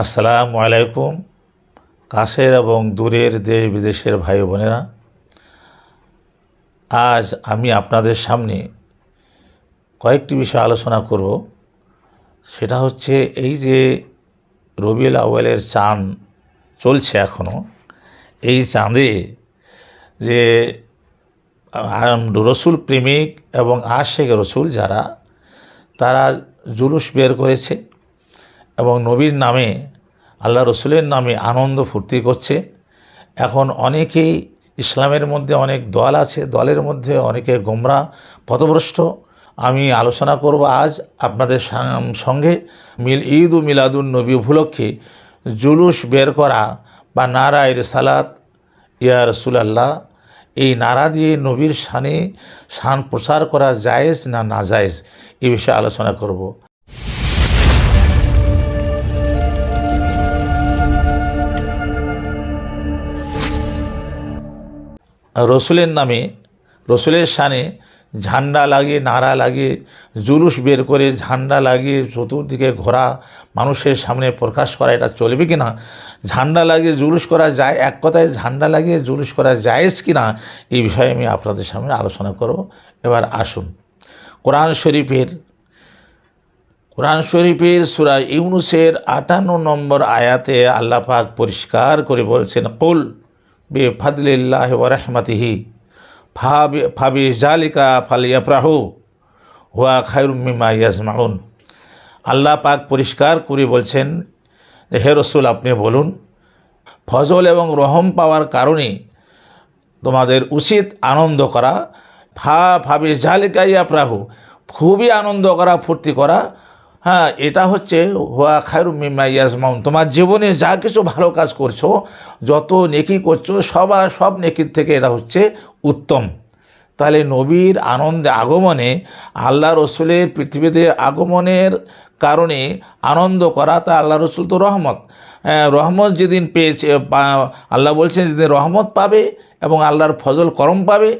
আসসালামু আলাইকুম, কাছের এবং দূরের দেশ বিদেশের ভাই বোনেরা। আজ আমি আপনাদের সামনে কয়েকটি বিষয় আলোচনা করব। সেটা হচ্ছে এই যে রবিউল আউয়ালের চাঁদ চলছে এখনও এই চাঁদে যে রসুল প্রেমিক এবং আশেক রসুল যারা, তারা জুলুস বের করেছে। এবং নবীর নামে, আল্লাহ রসুলের নামে আনন্দ ফুর্তি করছে। এখন অনেকেই ইসলামের মধ্যে অনেক দল আছে, দলের মধ্যে অনেকে গোমরা, পথভ্রষ্ট। আমি আলোচনা করব আজ আপনাদের সঙ্গে মিল, ঈদ ও মিলাদুল নবী উপলক্ষে জুলুস বের করা বা নারা নারায়ের সালাত ইয়া রসুলাল্লাহ, এই নারা দিয়ে নবীর শানে শান প্রচার করা জায়েজ না না জায়েজ এ বিষয়ে আলোচনা করব। রসুলের নামে, রসুলের শানে ঝান্ডা লাগিয়ে, নাড়া লাগিয়ে, জুলুস বের করে ঝান্ডা লাগিয়ে চতুর্দিকে ঘোরা মানুষের সামনে প্রকাশ করা, এটা চলবে কি না ঝান্ডা লাগিয়ে জুলুস করা যায়, এক কথায় ঝান্ডা লাগিয়ে জুলুস করা যায়জ কি না এই বিষয়ে আমি আপনাদের সামনে আলোচনা করব। এবার আসুন। কোরআন শরীফের কোরআন শরীফের সুরা ইউনুসের আটান্ন নম্বর আয়াতে আল্লাহ পাক পরিষ্কার করে বলছেন, কুল বে ফাদলিল্লাহ ওরহমতিহি ফাবি ফাবি জালিকা ফালিয়াপ্রাহু হুয়া খায়রুমিমা ইয়াজমাউন। আল্লাহ পাক পরিষ্কার করে বলছেন, হে রসুল আপনি বলুন, ফজল এবং রহম পাওয়ার কারণে তোমাদের উচিত আনন্দ করা, ফা ভাবে জালিকা ইয়াপ্রাহু খুবই আনন্দ করা, ফুর্তি করা হ্যাঁ এটা হচ্ছে হুয়া খায়রু মিমা ইয়াজমাউন তোমার জীবনে যা কিছু ভালো কাজ করছ যত নেকি করছ সবার সব নেকির থেকে এটা হচ্ছে উত্তম। তাহলে নবীর আনন্দে আগমনে আল্লাহ রসুলের পৃথিবীতে আগমনের কারণে আনন্দ করা তা আল্লাহ রসুল তো রহমত। হ্যাঁ, রহমত যেদিন পেয়েছে আল্লাহ বলছেন যেদিন রহমত পাবে এবং আল্লাহর ফজল করম পাবে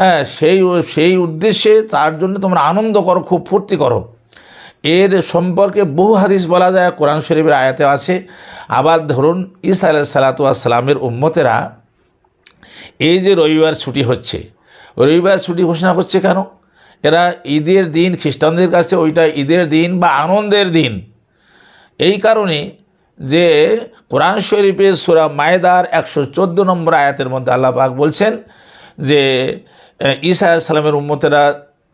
হ্যাঁ সেই সেই উদ্দেশ্যে তার জন্য তোমরা আনন্দ করো খুব ফুর্তি করো। এর সম্পর্কে বহু হাদিস বলা যায়, কোরআন শরীফের আয়াতে আছে। আবার ধরুন ইসা আলাহ সালাতামের উম্মতেরা এই যে রবিবার ছুটি হচ্ছে, রবিবার ছুটি ঘোষণা করছে কেন? এরা ঈদের দিন, খ্রিস্টানদের কাছে ওইটা ঈদের দিন বা আনন্দের দিন। এই কারণে যে কোরআন শরীফের সুরা মায়দার একশো চোদ্দ নম্বর আয়াতের মধ্যে আল্লাহ পাক বলছেন যে ঈসা সালামের উম্মতেরা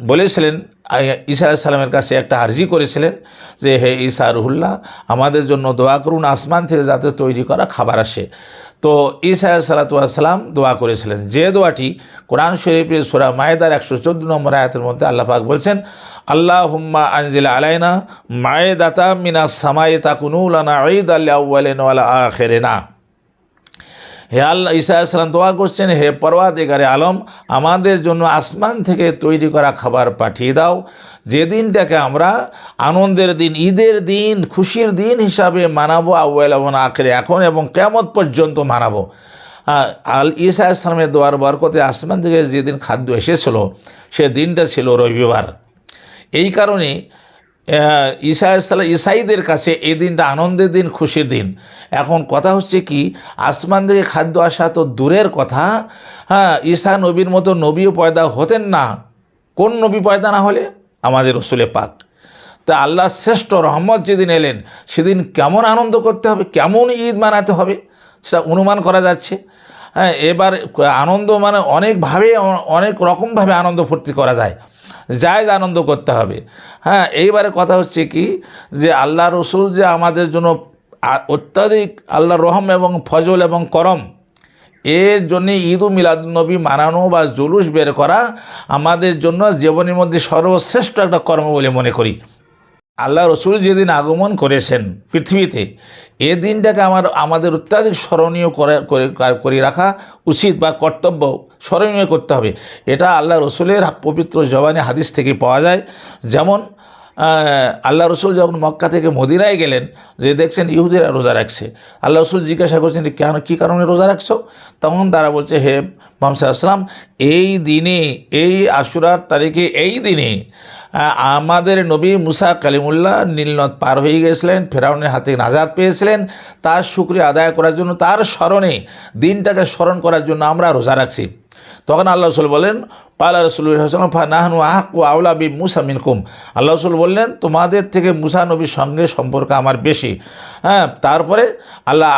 বলেছিলেন ঈসা সালামের কাছে একটা আর্জি করেছিলেন যে, হে ঈসা রুহুল্লাহ, আমাদের জন্য দোয়া করুন, আসমান থেকে যাতে তৈরি করা খাবার আসে। তো ঈসা সালাতাম দোয়া করেছিলেন। যে দোয়াটি কোরআন শরীফের সুরা মায়েদার একশো চোদ্দ নম্বর আয়াতের মধ্যে আল্লাহ পাক বলছেন আল্লাহ হুম্মা আনজিল আলাইনা মায়েদাতা মিনা সামায়ে তাকুনুলানা ঈদ আল্লাহ ওয়ালা আখেরেনা। হে আল্লাহ ঈসা আসলাম দোয়া করছেন, হে পরওয়াদিগারে আলম, আমাদের জন্য আসমান থেকে তৈরি করা খাবার পাঠিয়ে দাও। যে দিনটাকে আমরা আনন্দের দিন, ঈদের দিন, খুশির দিন হিসাবে মানাবো, আউ্য়াল এবং আখরে, এখন এবং কেমত পর্যন্ত মানাবো। আল ঈসা আসলামের দোয়ার বরকতে আসমান থেকে যেদিন খাদ্য এসেছিল, সে দিনটা ছিল রবিবার। এই কারণে ঈসা ইসলাম ইসাইদের কাছে এই দিনটা আনন্দের দিন, খুশির দিন। এখন কথা হচ্ছে কি, আসমান থেকে খাদ্য আসা তো দূরের কথা। হ্যাঁ ঈসা নবীর মতো নবীও পয়দা হতেন না। কোন নবী পয়দা না হলে? আমাদের রসুলে পাক। তা আল্লাহ শ্রেষ্ঠ রহমত যেদিন এলেন, সেদিন কেমন আনন্দ করতে হবে, কেমন ঈদ মানাতে হবে, সেটা অনুমান করা যাচ্ছে। হ্যাঁ এবার আনন্দ মানে অনেকভাবে অনেক রকমভাবে আনন্দ ফুর্তি করা যায়। জায়জ আনন্দ করতে হবে। হ্যাঁ এইবারে কথা হচ্ছে কি যে আল্লাহ রসুল যে আমাদের জন্য অত্যাধিক আল্লাহ রহম এবং ফজল এবং করম, এর জন্যে ঈদ ও মিলাদুলনবী মানানো বা জুলুস বের করা আমাদের জন্য জীবনের মধ্যে সর্বশ্রেষ্ঠ একটা কর্ম বলে মনে করি। আল্লাহ রসুল যেদিন আগমন করেছেন পৃথিবীতে, এ দিনটাকে আমার, আমাদের অত্যাধিক স্মরণীয় করে রাখা উচিত বা কর্তব্য স্মরণীয় করতে হবে। এটা আল্লাহ রসুলের পবিত্র জবানে হাদিস থেকে পাওয়া যায়। যেমন আল্লাহ রসুল যখন মক্কা থেকে মদিনায় গেলেন, যে দেখছেন ইহুদিরা রোজা রাখছে, আল্লাহ রসুল জিজ্ঞাসা করছেন কেন কী কারণে রোজা রাখছো? তখন তারা বলছে, হে মোহাম্মদ আসলাম এই দিনে, এই আশুরার তারিখে, এই দিনে আমাদের নবী মুসা কালিমুল্লাহ নীলনদ পার হয়ে গেছিলেন, ফেরাউনের হাতে নাজাদ পেয়েছিলেন, তার শুক্রিয়া আদায় করার জন্য, তার স্মরণে, দিনটাকে স্মরণ করার জন্য আমরা রোজা রাখছি। তখন আল্লাহ রসুল বলেন পালা রসুল নাহনু আহকু আউলা বি মুসা মিনকুম। আল্লাহ রসুল বললেন, তোমাদের থেকে মুসা নবীর সঙ্গে সম্পর্ক আমার বেশি। হ্যাঁ তারপরে আল্লাহ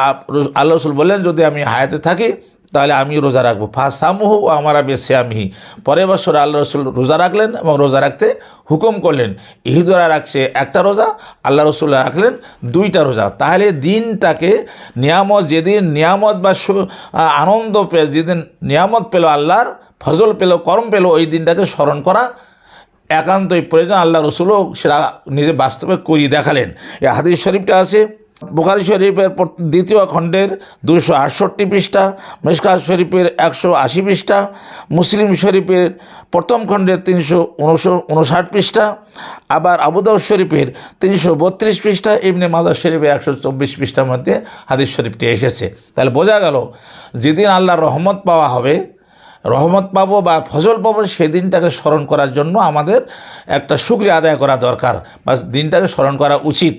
আল্লাহ রসুল বললেন, যদি আমি হায়াতে থাকি, তাহলে আমি রোজা রাখব। ফা সামুহু আমারা বেশে আমিহি পরের বছর আল্লাহ রসুল রোজা রাখলেন এবং রোজা রাখতে হুকুম করলেন। ইহুদরা রাখছে একটা রোজা, আল্লাহ রসুল রাখলেন দুইটা রোজা। তাহলে দিনটাকে নিয়ামত, যেদিন নিয়ামত বা আনন্দ পেয়ে, যেদিন নিয়ামত পেল আল্লাহর ফজল পেল, করম পেল, ওই দিনটাকে স্মরণ করা একান্তই প্রয়োজন। আল্লাহ রসুলও সেটা নিজে বাস্তবে করিয়ে দেখালেন। এই হাদিস শরীফটা আছে, বুখারি শরীফের দ্বিতীয় খণ্ডের দুশো আটষট্টি পৃষ্ঠা মেশকাত শরীফের একশো আশি পৃষ্ঠা, মুসলিম শরীফের প্রথম খণ্ডের তিনশো উনষাট পৃষ্ঠা, আবার আবুদাউ শরীফের তিনশো বত্রিশ পৃষ্ঠা এমনি মাদার শরীফের একশো চব্বিশ পৃষ্ঠার মধ্যে হাদিস শরীফটি এসেছে। তাহলে বোঝা গেল, যেদিন আল্লাহর রহমত পাওয়া হবে রহমত পাবো বা ফসল পাবো সেদিনটাকে স্মরণ করার জন্য আমাদের একটা শুক্রিয়া আদায় করা দরকার বা দিনটাকে স্মরণ করা উচিত।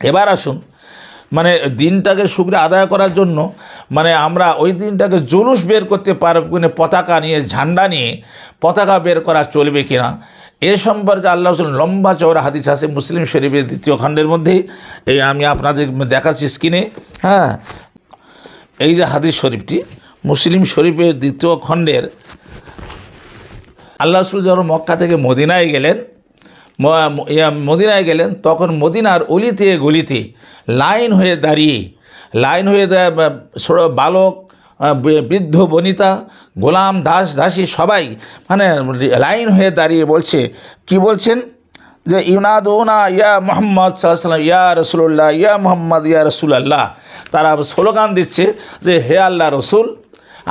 এবার আসুন মানে দিনটাকে শুক্রিয়া আদায় করার জন্য মানে আমরা ওই দিনটাকে জুলুস বের করতে পারব কিনা, পতাকা নিয়ে, ঝান্ডা নিয়ে, পতাকা বের করা চলবে কিনা, এ সম্পর্কে আল্লাহ রসুল লম্বা চওড়া হাদিস আছে মুসলিম শরীফের দ্বিতীয় খণ্ডের মধ্যেই। এই আমি আপনাদের দেখাচ্ছি স্ক্রিনে হ্যাঁ এই যে হাদিস শরীফটি মুসলিম শরীফের দ্বিতীয় খণ্ডের আল্লাহ রসুল যখন মক্কা থেকে মদিনায় গেলেন মদিনায় গেলেন, তখন মদিনার অলিতে গলিতে লাইন হয়ে দাঁড়িয়ে, লাইন হয়ে বালক বৃদ্ধ, বনিতা, গোলাম, দাস, দাসী সবাই মানে লাইন হয়ে দাঁড়িয়ে বলছে, কি বলছেন? যে ইউনাদুনা ইয়া মোহাম্মদ সাল্লাম ইয়া রসুল্লাহ ইয়া মোহাম্মদ, ইয়া রসুলাল্লাহ। তারা স্লোগান দিচ্ছে যে, হে আল্লাহ রসুল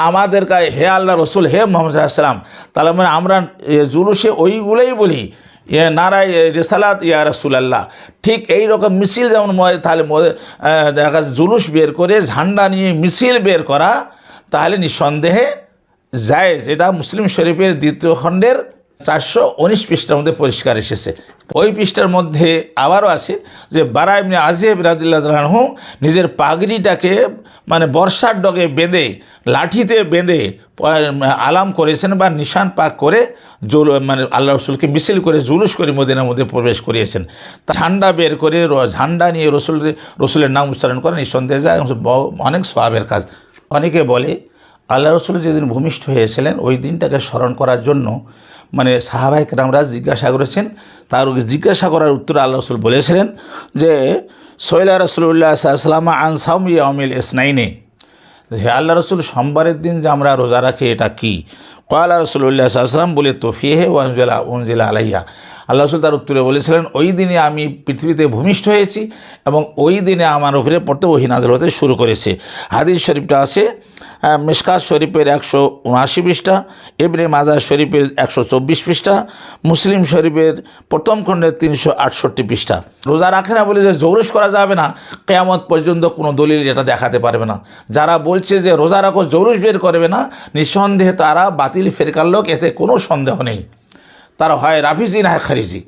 আমাদের কাছে হে আল্লাহ রসুল, হে মোহাম্মদ সাল্লাম তাহলে মানে আমরা জুলুসে ওইগুলোই বলি ইয়ে নারায় রেসালাত, ইয়া রসুলাল্লাহ। ঠিক এই রকম মিছিল যেমন তাহলে দেখা জুলুস বের করে, ঝান্ডা নিয়ে মিছিল বের করা, তাহলে নিঃসন্দেহে জায়েজ। এটা মুসলিম শরীফের দ্বিতীয় খণ্ডের চারশো উনিশ পৃষ্ঠার মধ্যে পরিষ্কার এসেছে। ওই পৃষ্ঠার মধ্যে আবারও আছে যে, বারা এমনি আজিব রাদিল্লাহ নিজের পাগড়িটাকে মানে বর্ষার ডগে বেঁধে, লাঠিতে বেঁধে আলাম করেছেন বা নিশান পাক করে জুল মানে আল্লাহ রসুলকে মিছিল করে জুলুস করে মদিনার মধ্যে প্রবেশ করিয়েছেন। ঝান্ডা বের করে ঝান্ডা নিয়ে রসুল রসুলের নাম উচ্চারণ করে নিঃসন্দেহে যায়, অনেক স্বভাবের কাজ। অনেকে বলে আল্লাহ রসুল যেদিন ভূমিষ্ঠ হয়েছিলেন, ওই দিনটাকে স্মরণ করার জন্য মানে সাহাবাহিক রামরা জিজ্ঞাসা করেছেন। তার জিজ্ঞাসা করার উত্তরে আল্লাহ রসুল বলেছিলেন যে, সৈলা রসুল্লাহ সাল্লাম আনসাম ইয়ামিল ইসনাইনে। হে আল্লাহ রসুল, সোমবারের দিন যে আমরা রোজা রাখি, এটা কী? কয়াল্লা রসুল্লাহ সাল্লাম বলে তোফিহে ওয়ানজিলা ওনজিলা আলাইয়া আল্লাহ রসুল তার উত্তরে বলেছিলেন ওই দিনে আমি পৃথিবীতে ভূমিষ্ঠ হয়েছি এবং ওই দিনে আমার উপরে পড়তে ওহি নাজল হতে শুরু করেছে। হাদিস শরীফটা আছে আহ, শরীফের একশো উনআশি পৃষ্ঠা এমনি মাজার শরীফের একশো চব্বিশ পৃষ্ঠা মুসলিম শরীফের প্রথম খণ্ডের তিনশো আটষট্টি পৃষ্ঠা। রোজা রাখে না বলে যে জৌরস করা যাবে না কেয়ামত পর্যন্ত কোনো দলিল এটা দেখাতে পারবে না। যারা বলছে যে রোজা রাখো জৌরুস বের করবে না নিঃসন্দেহে তারা বাতিল ফেরকার লোক এতে কোনো সন্দেহ নেই। তারা হয় রাফিজি না হয় খারিজি।